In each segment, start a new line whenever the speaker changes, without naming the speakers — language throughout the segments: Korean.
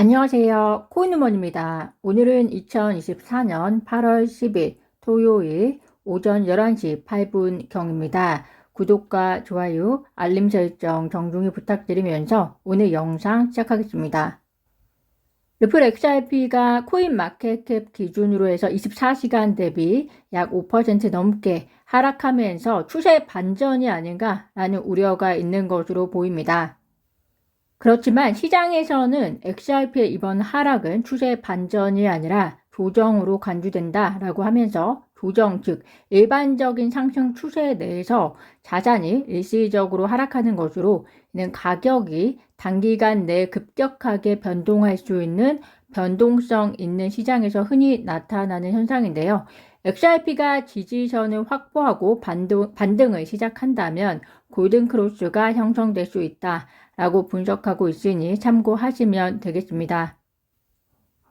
안녕하세요. 코인우먼입니다. 오늘은 2024년 8월 10일 토요일 오전 11시 8분 경입니다. 구독과 좋아요, 알림 설정 정중히 부탁드리면서 오늘 영상 시작하겠습니다. 리플 XRP가 코인 마켓캡 기준으로 해서 24시간 대비 약 5% 넘게 하락하면서 추세 반전이 아닌가라는 우려가 있는 것으로 보입니다. 그렇지만 시장에서는 XRP의 이번 하락은 추세 반전이 아니라 조정으로 간주된다라고 하면서 조정, 즉 일반적인 상승 추세 내에서 자산이 일시적으로 하락하는 것으로 이는 가격이 단기간 내에 급격하게 변동할 수 있는 변동성 있는 시장에서 흔히 나타나는 현상인데요. XRP가 지지선을 확보하고 반등, 반등을 시작한다면 골든크로스가 형성될 수 있다. 라고 분석하고 있으니 참고하시면 되겠습니다.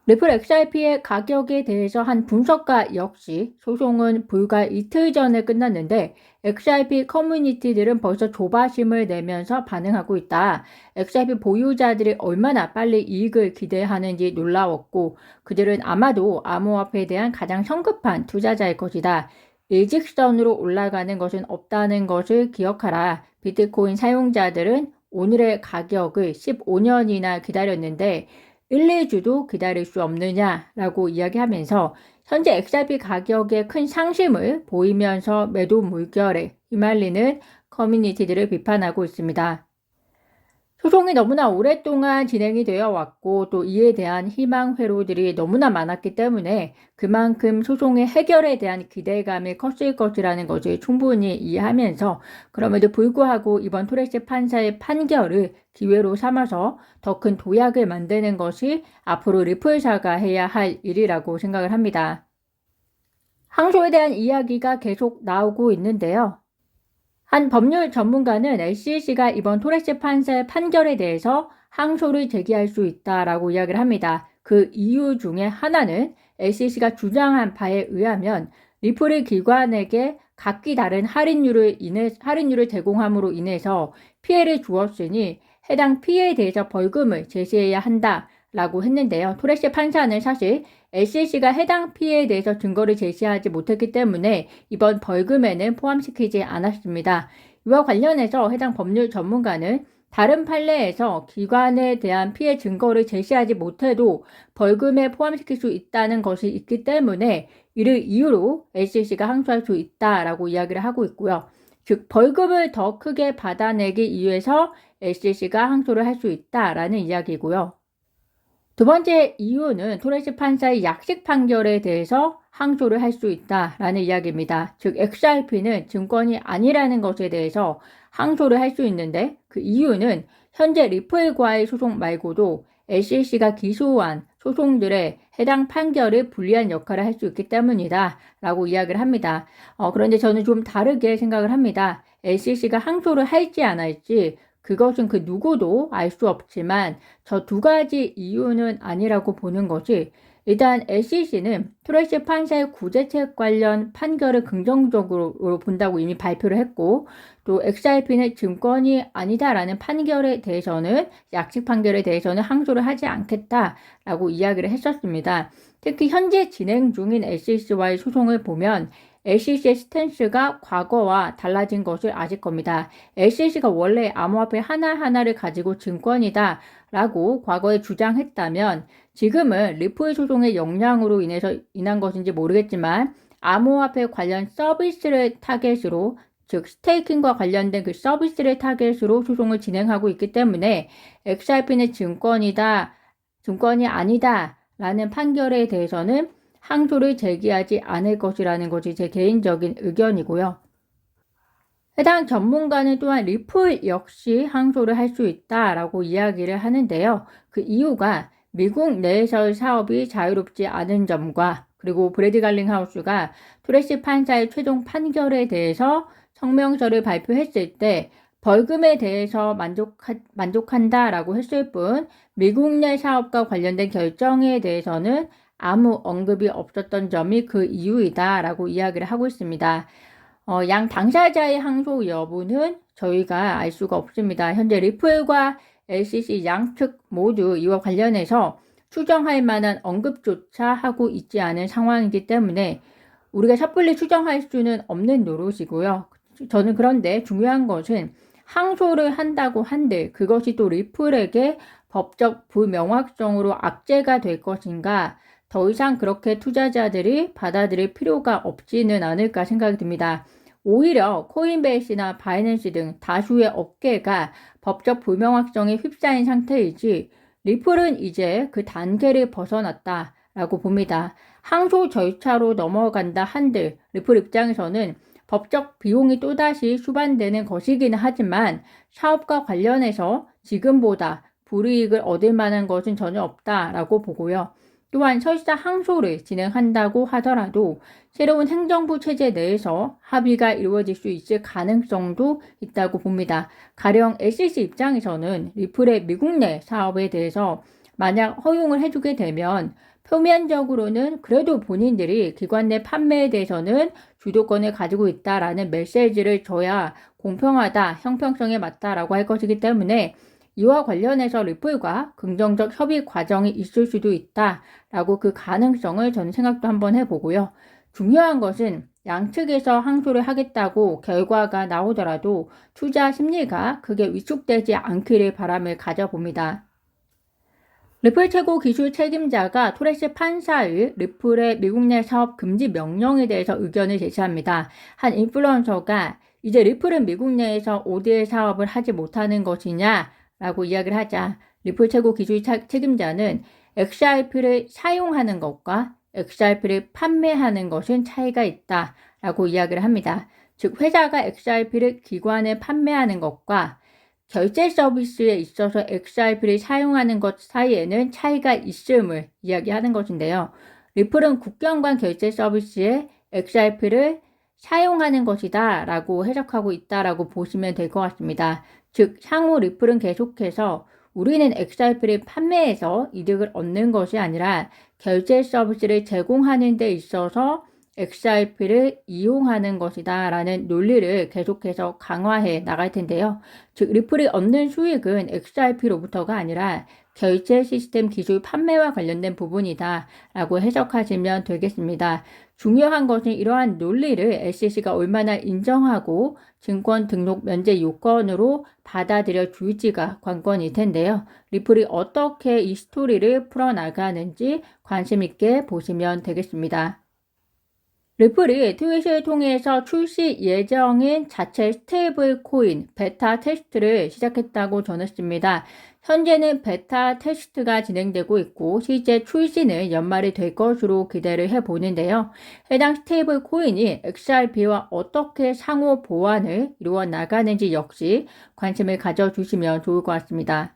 리플 XRP의 가격에 대해서 한 분석가 역시 소송은 불과 이틀 전에 끝났는데 XRP 커뮤니티들은 벌써 조바심을 내면서 반응하고 있다. XRP 보유자들이 얼마나 빨리 이익을 기대하는지 놀라웠고 그들은 아마도 암호화폐에 대한 가장 성급한 투자자일 것이다. 일직선으로 올라가는 것은 없다는 것을 기억하라. 비트코인 사용자들은 오늘의 가격을 15년이나 기다렸는데 1, 2주도 기다릴 수 없느냐라고 이야기하면서 현재 XRP 가격에 큰 상심을 보이면서 매도 물결에 휘말리는 커뮤니티들을 비판하고 있습니다. 소송이 너무나 오랫동안 진행이 되어 왔고 또 이에 대한 희망 회로들이 너무나 많았기 때문에 그만큼 소송의 해결에 대한 기대감이 컸을 것이라는 것을 충분히 이해하면서 그럼에도 불구하고 이번 토레스 판사의 판결을 기회로 삼아서 더 큰 도약을 만드는 것이 앞으로 리플사가 해야 할 일이라고 생각을 합니다. 항소에 대한 이야기가 계속 나오고 있는데요. 한 법률 전문가는 LCC가 이번 토레스 판사의 판결에 대해서 항소를 제기할 수 있다라고 이야기를 합니다. 그 이유 중에 하나는 LCC가 주장한 바에 의하면 리플의 기관에게 각기 다른 할인율을 인해 할인율을 제공함으로 인해서 피해를 주었으니 해당 피해에 대해서 벌금을 제시해야 한다 라고 했는데요. 토레스 판사는 사실 LCC가 해당 피해에 대해서 증거를 제시하지 못했기 때문에 이번 벌금에는 포함시키지 않았습니다. 이와 관련해서 해당 법률 전문가는 다른 판례에서 기관에 대한 피해 증거를 제시하지 못해도 벌금에 포함시킬 수 있다는 것이 있기 때문에 이를 이유로 LCC가 항소할 수 있다라고 이야기를 하고 있고요. 즉 벌금을 더 크게 받아내기 위해서 LCC가 항소를 할 수 있다라는 이야기고요. 두 번째 이유는 토레스 판사의 약식 판결에 대해서 항소를 할 수 있다라는 이야기입니다. 즉 XRP는 증권이 아니라는 것에 대해서 항소를 할 수 있는데 그 이유는 현재 리플과의 소송 말고도 SEC가 기소한 소송들의 해당 판결을 불리한 역할을 할 수 있기 때문이다 라고 이야기를 합니다. 어, 그런데 저는 좀 다르게 생각을 합니다. SEC가 항소를 할지 안 할지 그것은 그 누구도 알 수 없지만 저 두 가지 이유는 아니라고 보는 것이 일단 SEC는 트레이시 판사의 구제책 관련 판결을 긍정적으로 본다고 이미 발표를 했고 또 XRP는 증권이 아니다라는 판결에 대해서는 약식 판결에 대해서는 항소를 하지 않겠다라고 이야기를 했었습니다. 특히 현재 진행 중인 SEC와의 소송을 보면 LCC의 스탠스가 과거와 달라진 것을 아실 겁니다. LCC가 원래 암호화폐 하나하나를 가지고 증권이다 라고 과거에 주장했다면 지금은 리플 소송의 역량으로 인해서 인한 것인지 모르겠지만 암호화폐 관련 서비스를 타겟으로 즉 스테이킹과 관련된 그 서비스를 타겟으로 소송을 진행하고 있기 때문에 XRP는 증권이다, 증권이 아니다 라는 판결에 대해서는 항소를 제기하지 않을 것이라는 것이 제 개인적인 의견이고요. 해당 전문가는 또한 리플 역시 항소를 할 수 있다라고 이야기를 하는데요. 그 이유가 미국 내에서의 사업이 자유롭지 않은 점과 그리고 브래드 갈링 하우스가 토레시 판사의 최종 판결에 대해서 성명서를 발표했을 때 벌금에 대해서 만족하, 만족한다라고 했을 뿐 미국 내 사업과 관련된 결정에 대해서는 아무 언급이 없었던 점이 그 이유이다 라고 이야기를 하고 있습니다. 어, 양 당사자의 항소 여부는 저희가 알 수가 없습니다. 현재 리플과 LCC 양측 모두 이와 관련해서 추정할 만한 언급조차 하고 있지 않은 상황이기 때문에 우리가 섣불리 추정할 수는 없는 노릇이고요. 저는 그런데 중요한 것은 항소를 한다고 한들 그것이 또 리플에게 법적 불명확성으로 악재가 될 것인가 더 이상 그렇게 투자자들이 받아들일 필요가 없지는 않을까 생각이 듭니다. 오히려 코인베이스나 바이낸스 등 다수의 업계가 법적 불명확성에 휩싸인 상태이지 리플은 이제 그 단계를 벗어났다라고 봅니다. 항소 절차로 넘어간다 한들 리플 입장에서는 법적 비용이 또다시 수반되는 것이기는 하지만 사업과 관련해서 지금보다 불이익을 얻을 만한 것은 전혀 없다라고 보고요. 또한 설사 항소를 진행한다고 하더라도 새로운 행정부 체제 내에서 합의가 이루어질 수 있을 가능성도 있다고 봅니다. 가령 SEC 입장에서는 리플의 미국 내 사업에 대해서 만약 허용을 해주게 되면 표면적으로는 그래도 본인들이 기관 내 판매에 대해서는 주도권을 가지고 있다라는 메시지를 줘야 공평하다, 형평성에 맞다라고 할 것이기 때문에 이와 관련해서 리플과 긍정적 협의 과정이 있을 수도 있다라고 그 가능성을 저는 생각도 한번 해보고요. 중요한 것은 양측에서 항소를 하겠다고 결과가 나오더라도 투자 심리가 크게 위축되지 않기를 바람을 가져봅니다. 리플 최고 기술 책임자가 토레스 판사의 리플의 미국 내 사업 금지 명령에 대해서 의견을 제시합니다. 한 인플루언서가 이제 리플은 미국 내에서 ODL 사업을 하지 못하는 것이냐 라고 이야기를 하자 리플 최고 기술 책임자는 XRP를 사용하는 것과 XRP를 판매하는 것은 차이가 있다 라고 이야기를 합니다. 즉 회사가 XRP를 기관에 판매하는 것과 결제 서비스에 있어서 XRP를 사용하는 것 사이에는 차이가 있음을 이야기하는 것인데요. 리플은 국경 간 결제 서비스에 XRP를 사용하는 것이다 라고 해석하고 있다라고 보시면 될 것 같습니다. 즉, 향후 리플은 계속해서 우리는 XRP를 판매해서 이득을 얻는 것이 아니라 결제 서비스를 제공하는 데 있어서 XRP를 이용하는 것이다 라는 논리를 계속해서 강화해 나갈 텐데요. 즉, 리플이 얻는 수익은 XRP로부터가 아니라 결제 시스템 기술 판매와 관련된 부분이다 라고 해석하시면 되겠습니다. 중요한 것은 이러한 논리를 SEC가 얼마나 인정하고 증권 등록 면제 요건으로 받아들여 줄지가 관건일 텐데요. 리플이 어떻게 이 스토리를 풀어나가는지 관심 있게 보시면 되겠습니다. 리플이 트윗을 통해서 출시 예정인 자체 스테이블 코인 베타 테스트를 시작했다고 전했습니다. 현재는 베타 테스트가 진행되고 있고 실제 출시는 연말이 될 것으로 기대를 해보는데요. 해당 스테이블 코인이 XRP와 어떻게 상호 보완을 이루어 나가는지 역시 관심을 가져주시면 좋을 것 같습니다.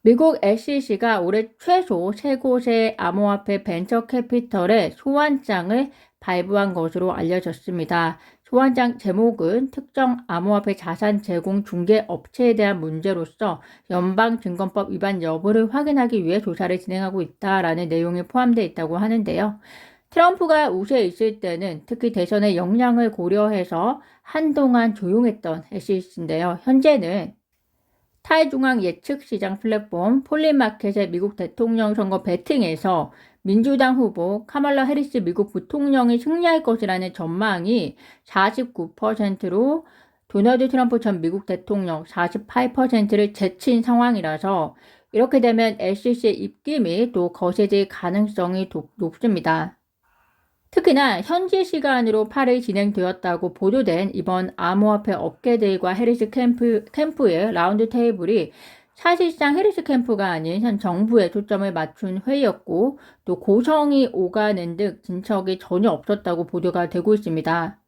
미국 SEC가 올해 최소 세 곳의 암호화폐 벤처 캐피털의 소환장을 발부한 것으로 알려졌습니다. 소환장 제목은 특정 암호화폐 자산 제공 중개 업체에 대한 문제로서 연방증권법 위반 여부를 확인하기 위해 조사를 진행하고 있다라는 내용이 포함되어 있다고 하는데요. 트럼프가 우세에 있을 때는 특히 대선의 영향을 고려해서 한동안 조용했던 SEC인데요. 현재는 탈중앙 예측시장 플랫폼 폴리마켓의 미국 대통령 선거 배팅에서 민주당 후보 카말라 해리스 미국 부통령이 승리할 것이라는 전망이 49%로 도널드 트럼프 전 미국 대통령 48%를 제친 상황이라서 이렇게 되면 SEC의 입김 이 또 거세질 가능성이 높습니다. 특히나 현지 시간으로 8일 진행되었다고 보도된 이번 암호화폐 업계들과 해리스 캠프, 캠프의 라운드 테이블이 사실상 해리스 캠프가 아닌 현 정부에 초점을 맞춘 회의였고 또 고성이 오가는 등 진척이 전혀 없었다고 보도가 되고 있습니다.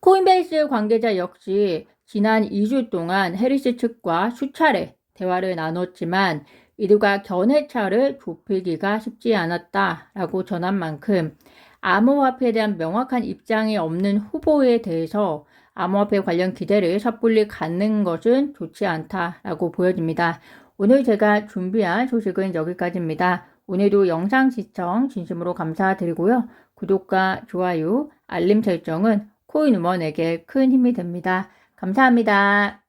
코인베이스 관계자 역시 지난 2주 동안 해리스 측과 수차례 대화를 나눴지만 이들과 견해차를 좁히기가 쉽지 않았다라고 전한 만큼 암호화폐에 대한 명확한 입장이 없는 후보에 대해서 암호화폐 관련 기대를 섣불리 갖는 것은 좋지 않다라고 보여집니다. 오늘 제가 준비한 소식은 여기까지입니다. 오늘도 영상 시청 진심으로 감사드리고요. 구독과 좋아요, 알림 설정은 코인우먼에게 큰 힘이 됩니다. 감사합니다.